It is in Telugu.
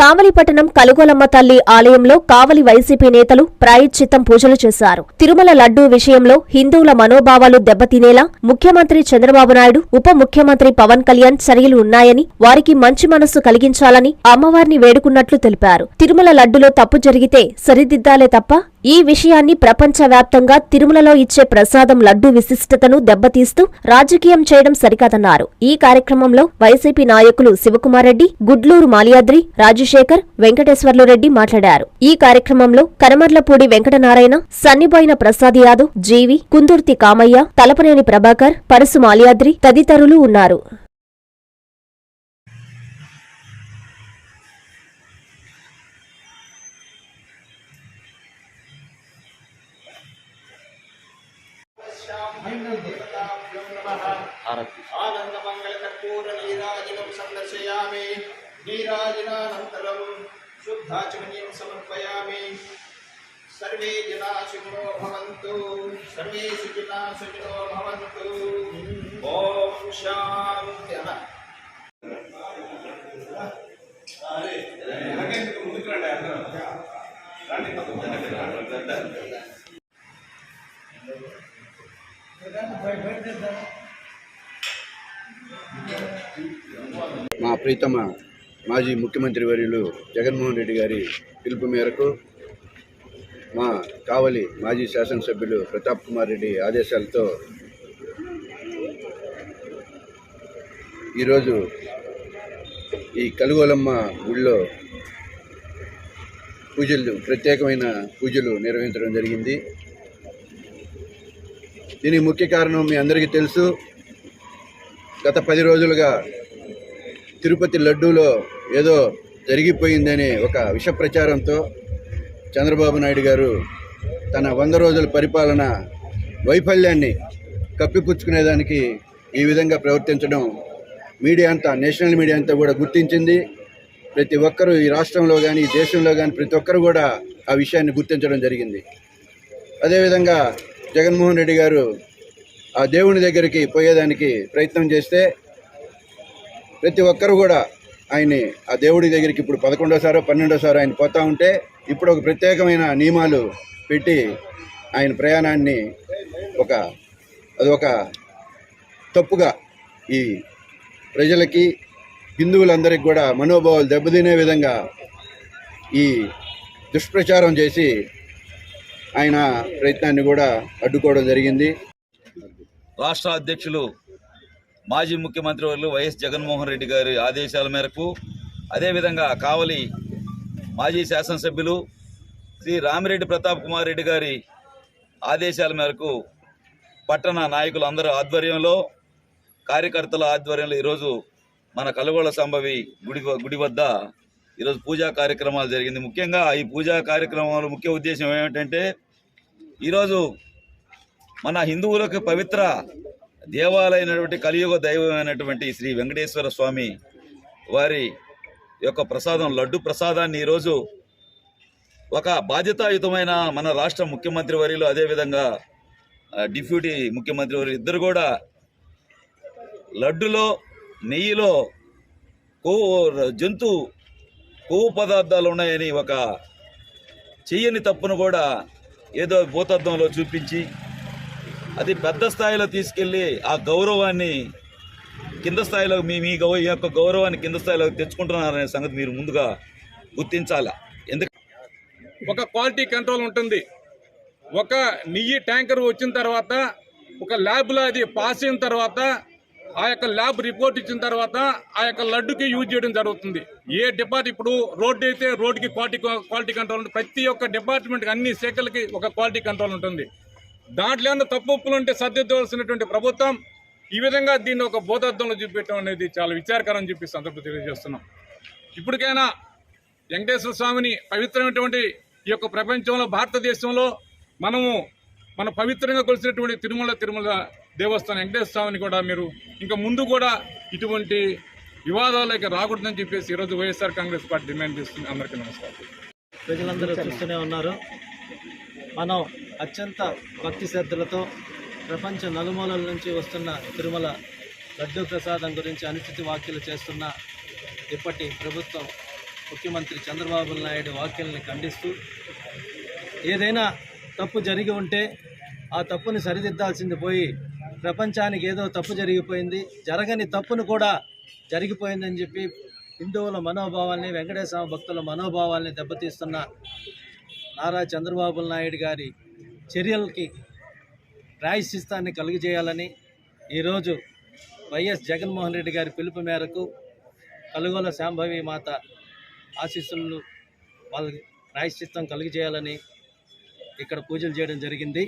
కావలిపట్టణం కలుగోలమ్మ తల్లి ఆలయంలో కావలి వైసీపీ నేతలు ప్రాయశ్చిత్తం పూజలు చేశారు. తిరుమల లడ్డూ విషయంలో హిందువుల మనోభావాలు దెబ్బతినేలా ముఖ్యమంత్రి చంద్రబాబు నాయుడు ఉప ముఖ్యమంత్రి పవన్ కళ్యాణ్ చర్యలు ఉన్నాయని వారికి మంచి మనస్సు కలిగించాలని అమ్మవారిని వేడుకున్నట్లు తెలిపారు. తిరుమల లడ్డులో తప్పు జరిగితే సరిదిద్దాలే తప్ప ఈ విషయాన్ని ప్రపంచవ్యాప్తంగా తిరుమలలో ఇచ్చే ప్రసాదం లడ్డు విశిష్టతను దెబ్బతీస్తూ రాజకీయం చేయడం సరికాదన్నారు. ఈ కార్యక్రమంలో వైసీపీ నాయకులు శివకుమారెడ్డి గుడ్లూరు మాలియాద్రి రాజశేఖర్ వెంకటేశ్వర్లు రెడ్డి మాట్లాడారు. ఈ కార్యక్రమంలో కనమర్లపూడి వెంకటనారాయణ సన్నిబోయిన ప్రసాద్ యాదవ్ జీవి కుందుర్తి కామయ్య తలపనేని ప్రభాకర్ పరుసు మాలియాద్రి తదితరులు ఉన్నారు. आनन्दमङ्गलकर्पूरनीराजनं सन्दर्शयामि नीराजनानन्तरं शुद्धाचमनीयं समर्पयामि सर्वे जना सुखिनो भवन्तु सर्वे सुखिना सुखिनो भवन्तु ॐ शान्त्यः మా ప్రీతమ మాజీ ముఖ్యమంత్రి వర్యులు జగన్మోహన్ రెడ్డి గారి పిలుపు మేరకు మా కావలి మాజీ శాసనసభ్యులు ప్రతాప్ కుమార్ రెడ్డి ఆదేశాలతో ఈరోజు ఈ కలుగోలమ్మ గుళ్ళో పూజలు ప్రత్యేకమైన పూజలు నిర్వహించడం జరిగింది. దీనికి ముఖ్య కారణం మీ అందరికీ తెలుసు. గత పది రోజులుగా తిరుపతి లడ్డూలో ఏదో జరిగిపోయిందని ఒక విష ప్రచారంతో చంద్రబాబు నాయుడు గారు తన వంద రోజుల పరిపాలన వైఫల్యాన్ని కప్పిపుచ్చుకునేదానికి ఈ విధంగా ప్రవర్తించడం మీడియా అంతా నేషనల్ మీడియా అంతా కూడా గుర్తించింది. ప్రతి ఒక్కరూ ఈ రాష్ట్రంలో కానీ ఈ దేశంలో కానీ ప్రతి ఒక్కరు కూడా ఆ విషయాన్ని గుర్తించడం జరిగింది. అదేవిధంగా జగన్మోహన్ రెడ్డి గారు ఆ దేవుని దగ్గరికి పోయేదానికి ప్రయత్నం చేస్తే ప్రతి ఒక్కరు కూడా ఆయన్ని ఆ దేవుడి దగ్గరికి ఇప్పుడు పదకొండోసారో పన్నెండోసారో ఆయన పోతూ ఉంటే ఇప్పుడు ఒక ప్రత్యేకమైన నియమాలు పెట్టి ఆయన ప్రయాణాన్ని ఒక అది ఒక తప్పుగా ఈ ప్రజలకి హిందువులందరికీ కూడా మనోభావాలు దెబ్బతినే విధంగా ఈ దుష్ప్రచారం చేసి ఆయన ప్రయత్నాన్ని కూడా అడ్డుకోవడం జరిగింది. రాష్ట్ర అధ్యక్షులు మాజీ ముఖ్యమంత్రి వర్యులు వైఎస్ జగన్మోహన్ రెడ్డి గారి ఆదేశాల మేరకు అదేవిధంగా కావలి మాజీ శాసనసభ్యులు శ్రీ రామిరెడ్డి ప్రతాప్ కుమార్ రెడ్డి గారి ఆదేశాల మేరకు పట్టణ నాయకులు అందరూ ఆధ్వర్యంలో కార్యకర్తల ఆధ్వర్యంలో ఈరోజు మన కలుగోళ సంభవి గుడి గుడి వద్ద ఈరోజు పూజా కార్యక్రమాలు జరిగింది. ముఖ్యంగా ఈ పూజా కార్యక్రమాల ముఖ్య ఉద్దేశం ఏమిటంటే ఈరోజు మన హిందువులకు పవిత్ర దేవాలయమైనటువంటి కలియుగ దైవమైనటువంటి శ్రీ వెంకటేశ్వర స్వామి వారి యొక్క ప్రసాదం లడ్డు ప్రసాదాన్ని ఈరోజు ఒక బాధ్యతాయుతమైన మన రాష్ట్ర ముఖ్యమంత్రి వర్యులు అదేవిధంగా డిప్యూటీ ముఖ్యమంత్రి వారి ఇద్దరు కూడా లడ్డులో నెయ్యిలో కొవ్వు జంతు కొవ్వు పదార్థాలు ఉన్నాయని ఒక చెయ్యని తప్పును కూడా ఏదో భూతత్వంలో చూపించి అది పెద్ద స్థాయిలో తీసుకెళ్ళి ఆ గౌరవాన్ని కింద స్థాయిలో మీ మీ గౌ ఈ యొక్క గౌరవాన్ని కింద స్థాయిలో తెచ్చుకుంటున్నారనే సంగతి మీరు ముందుగా గుర్తించాలా? ఎందుకు ఒక క్వాలిటీ కంట్రోల్ ఉంటుంది. ఒక నెయ్యి ట్యాంకర్ వచ్చిన తర్వాత ఒక ల్యాబ్లో అది పాస్ అయిన తర్వాత ఆ యొక్క ల్యాబ్ రిపోర్ట్ ఇచ్చిన తర్వాత ఆ యొక్క లడ్డుకి యూజ్ చేయడం జరుగుతుంది. ఏ డిపార్ట్ ఇప్పుడు రోడ్డు అయితే రోడ్డుకి క్వాలిటీ క్వాలిటీ కంట్రోల్ ఉంటుంది ప్రతి ఒక్క డిపార్ట్మెంట్కి అన్ని శాఖలకి ఒక క్వాలిటీ కంట్రోల్ ఉంటుంది. దాంట్లో ఏమైనా తప్పు ఒప్పులు ఉంటే సర్దిద్దవలసినటువంటి ప్రభుత్వం ఈ విధంగా దీన్ని ఒక బోధార్థంలో చూపించడం అనేది చాలా విచారకరం అని చెప్పి సందర్భం తెలియజేస్తున్నాం. ఇప్పటికైనా వెంకటేశ్వర స్వామిని పవిత్రమైనటువంటి ఈ యొక్క ప్రపంచంలో భారతదేశంలో మనము మన పవిత్రంగా కొలిసినటువంటి తిరుమల తిరుమల దేవస్థానం వెంకటేశ్వర స్వామిని కూడా మీరు ఇంకా ముందు కూడా ఇటువంటి వివాదాలకి రాకూడదని చెప్పేసి ఈరోజు వైఎస్ఆర్ కాంగ్రెస్ పార్టీ డిమాండ్ చేస్తుంది. అందరికీ నమస్కారం. ప్రజలందరూ చూస్తూనే ఉన్నారు. మనం అత్యంత భక్తి శ్రద్ధలతో ప్రపంచ నలుమూలల నుంచి వస్తున్న తిరుమల లడ్డూ ప్రసాదం గురించి అనుచిత వ్యాఖ్యలు చేస్తున్న ఇప్పటి ప్రభుత్వం ముఖ్యమంత్రి చంద్రబాబు నాయుడు వ్యాఖ్యల్ని ఖండిస్తూ ఏదైనా తప్పు జరిగి ఉంటే ఆ తప్పుని సరిదిద్దాల్సింది పోయి ప్రపంచానికి ఏదో తప్పు జరిగిపోయింది జరగని తప్పును కూడా జరిగిపోయిందని చెప్పి హిందువుల మనోభావాల్ని వెంకటేశ్వర భక్తుల మనోభావాల్ని దెబ్బతీస్తున్న నారా చంద్రబాబు నాయుడు గారి చర్యలకి ప్రాయశ్చిత్తాన్ని కలుగజేయాలని ఈరోజు వైఎస్ జగన్మోహన్ రెడ్డి గారి పిలుపు మేరకు కలుగోల శాంభవి మాత ఆశీస్సులు వాళ్ళకి ప్రాయశ్చిత్తం కలుగజేయాలని ఇక్కడ పూజలు చేయడం జరిగింది.